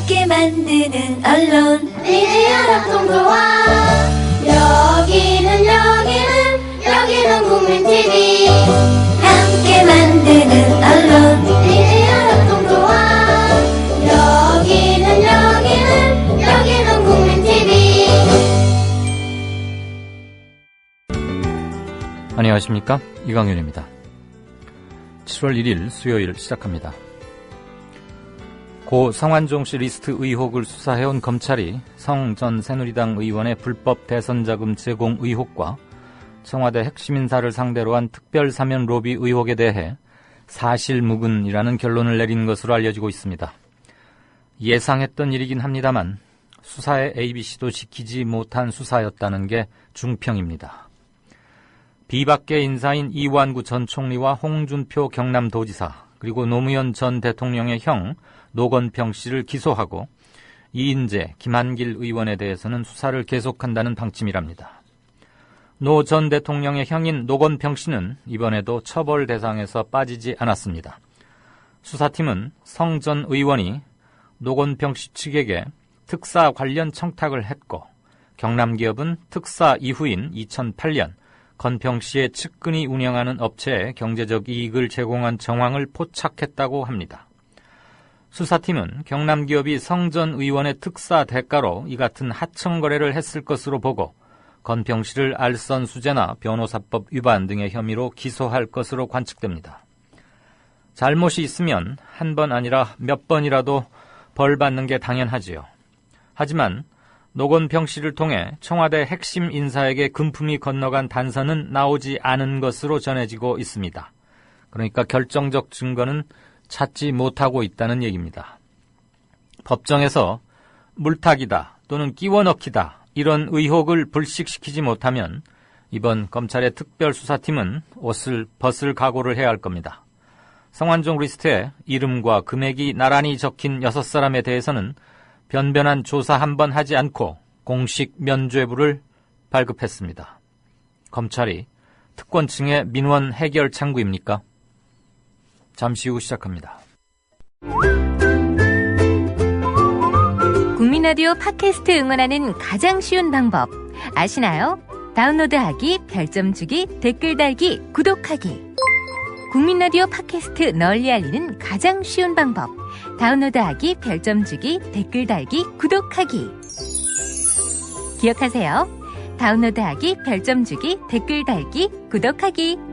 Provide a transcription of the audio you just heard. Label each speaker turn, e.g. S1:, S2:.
S1: 함께 만드는 언론.
S2: 미디어 합동조합 여기는 여기는 여기는 국민TV
S1: 함께 만드는 언론.
S2: 미디어 합동조합 여기는 여기는 여기는 국민TV
S3: 안녕하십니까? 이광윤입니다. 7월 1일 수요일 시작합니다. 고 성완종 씨 리스트 의혹을 수사해온 검찰이 성 전 새누리당 의원의 불법 대선 자금 제공 의혹과 청와대 핵심 인사를 상대로 한 특별 사면 로비 의혹에 대해 사실무근이라는 결론을 내린 것으로 알려지고 있습니다. 예상했던 일이긴 합니다만 수사의 ABC도 지키지 못한 수사였다는 게 중평입니다. 비박계 인사인 이완구 전 총리와 홍준표 경남도지사 그리고 노무현 전 대통령의 형 노건평 씨를 기소하고 이인재, 김한길 의원에 대해서는 수사를 계속한다는 방침이랍니다. 노 전 대통령의 형인 노건평 씨는 이번에도 처벌 대상에서 빠지지 않았습니다. 수사팀은 성 전 의원이 노건평 씨 측에게 특사 관련 청탁을 했고 경남기업은 특사 이후인 2008년 건평 씨의 측근이 운영하는 업체에 경제적 이익을 제공한 정황을 포착했다고 합니다. 수사팀은 경남 기업이 성전 의원의 특사 대가로 이 같은 하청 거래를 했을 것으로 보고 건평 씨를 알선 수재나 변호사법 위반 등의 혐의로 기소할 것으로 관측됩니다. 잘못이 있으면 한 번 아니라 몇 번이라도 벌 받는 게 당연하지요. 하지만 노건평 씨를 통해 청와대 핵심 인사에게 금품이 건너간 단서는 나오지 않은 것으로 전해지고 있습니다. 그러니까 결정적 증거는 찾지 못하고 있다는 얘기입니다. 법정에서 물타기다 또는 끼워넣기다 이런 의혹을 불식시키지 못하면 이번 검찰의 특별수사팀은 옷을 벗을 각오를 해야 할 겁니다. 성완종 리스트에 이름과 금액이 나란히 적힌 여섯 사람에 대해서는 변변한 조사 한 번 하지 않고 공식 면죄부를 발급했습니다. 검찰이 특권층의 민원 해결 창구입니까? 잠시 후 시작합니다.
S4: 국민 라디오 팟캐스트 응원하는 가장 쉬운 방법 아시나요? 다운로드하기, 별점 주기, 댓글 달기, 구독하기. 국민 라디오 팟캐스트 널리 알리는 가장 쉬운 방법. 다운로드하기, 별점 주기, 댓글 달기, 구독하기. 기억하세요. 다운로드하기, 별점 주기, 댓글 달기, 구독하기.